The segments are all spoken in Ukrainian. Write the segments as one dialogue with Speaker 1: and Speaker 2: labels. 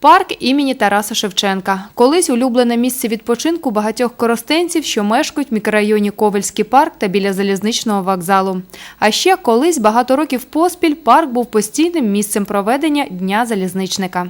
Speaker 1: Парк імені Тараса Шевченка. Колись улюблене місце відпочинку багатьох коростенців, що мешкають в мікрорайоні Ковельський парк та біля залізничного вокзалу. А ще колись багато років поспіль парк був постійним місцем проведення Дня залізничника.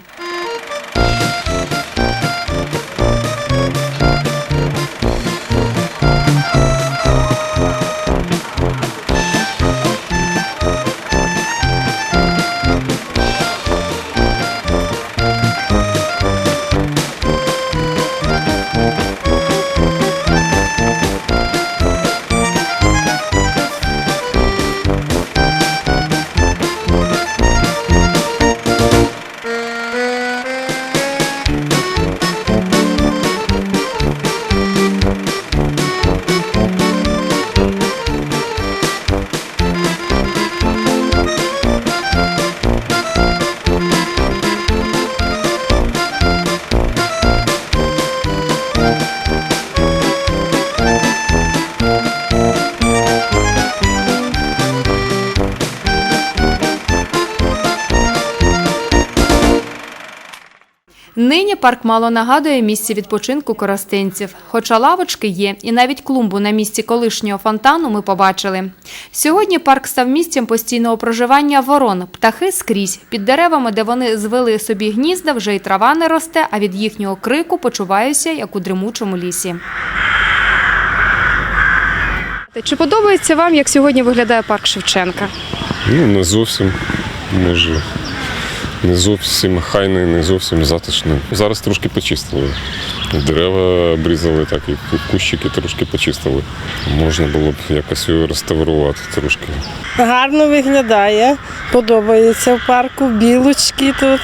Speaker 1: Нині парк мало нагадує місце відпочинку коростенців. Хоча лавочки є, і навіть клумбу на місці колишнього фонтану ми побачили. Сьогодні парк став місцем постійного проживання ворон, птахи скрізь. Під деревами, де вони звели собі гнізда, вже й трава не росте, а від їхнього крику почуваюся, як у дремучому лісі. Чи подобається вам, як сьогодні виглядає парк Шевченка?
Speaker 2: Ну, не зовсім. Може, не зовсім хайний, не зовсім затишний. Зараз трошки почистили. Дерева обрізали, так і кущики трошки почистили. Можна було б якось його реставрувати трошки.
Speaker 3: Гарно виглядає, подобається в парку, білочки тут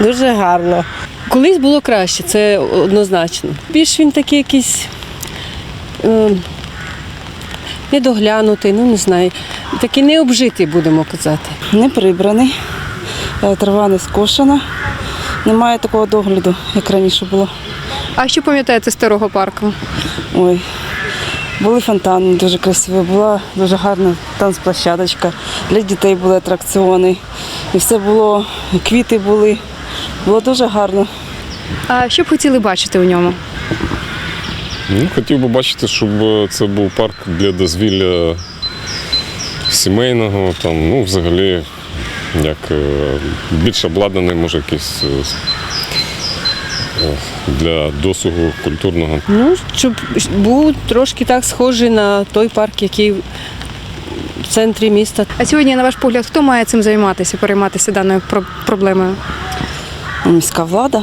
Speaker 3: дуже гарно.
Speaker 4: Колись було краще, це однозначно. Більш він такий якийсь е, недоглянутий, ну не знаю. Такий необжитий, будемо казати.
Speaker 5: не прибраний, трава не скошена. Немає такого догляду, як раніше було.
Speaker 1: А що пам'ятаєте старого парку?
Speaker 5: Ой, були фонтани дуже красиві, була дуже гарна танцплощадочка. Для дітей були атракціони. І все було, квіти були. Було дуже гарно.
Speaker 1: А що б хотіли бачити у ньому?
Speaker 2: Ну, хотів би бачити, щоб це був парк для дозвілля сімейного, там, ну, взагалі, як е, більш обладнаний, може, якийсь для досугу культурного.
Speaker 4: Ну, щоб був трошки так схожий на той парк, який в центрі міста.
Speaker 1: А сьогодні, на ваш погляд, хто має цим займатися, перейматися даною проблемою?
Speaker 5: Міська влада.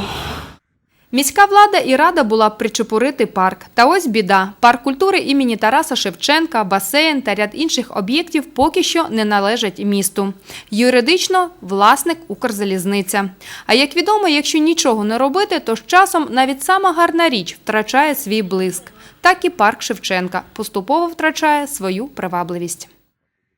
Speaker 1: Міська влада і рада була причепурити парк. Та ось біда. Парк культури імені Тараса Шевченка, басейн та ряд інших об'єктів поки що не належать місту. Юридично власник Укрзалізниця. А як відомо, якщо нічого не робити, то з часом навіть сама гарна річ втрачає свій блиск. Так і парк Шевченка поступово втрачає свою привабливість.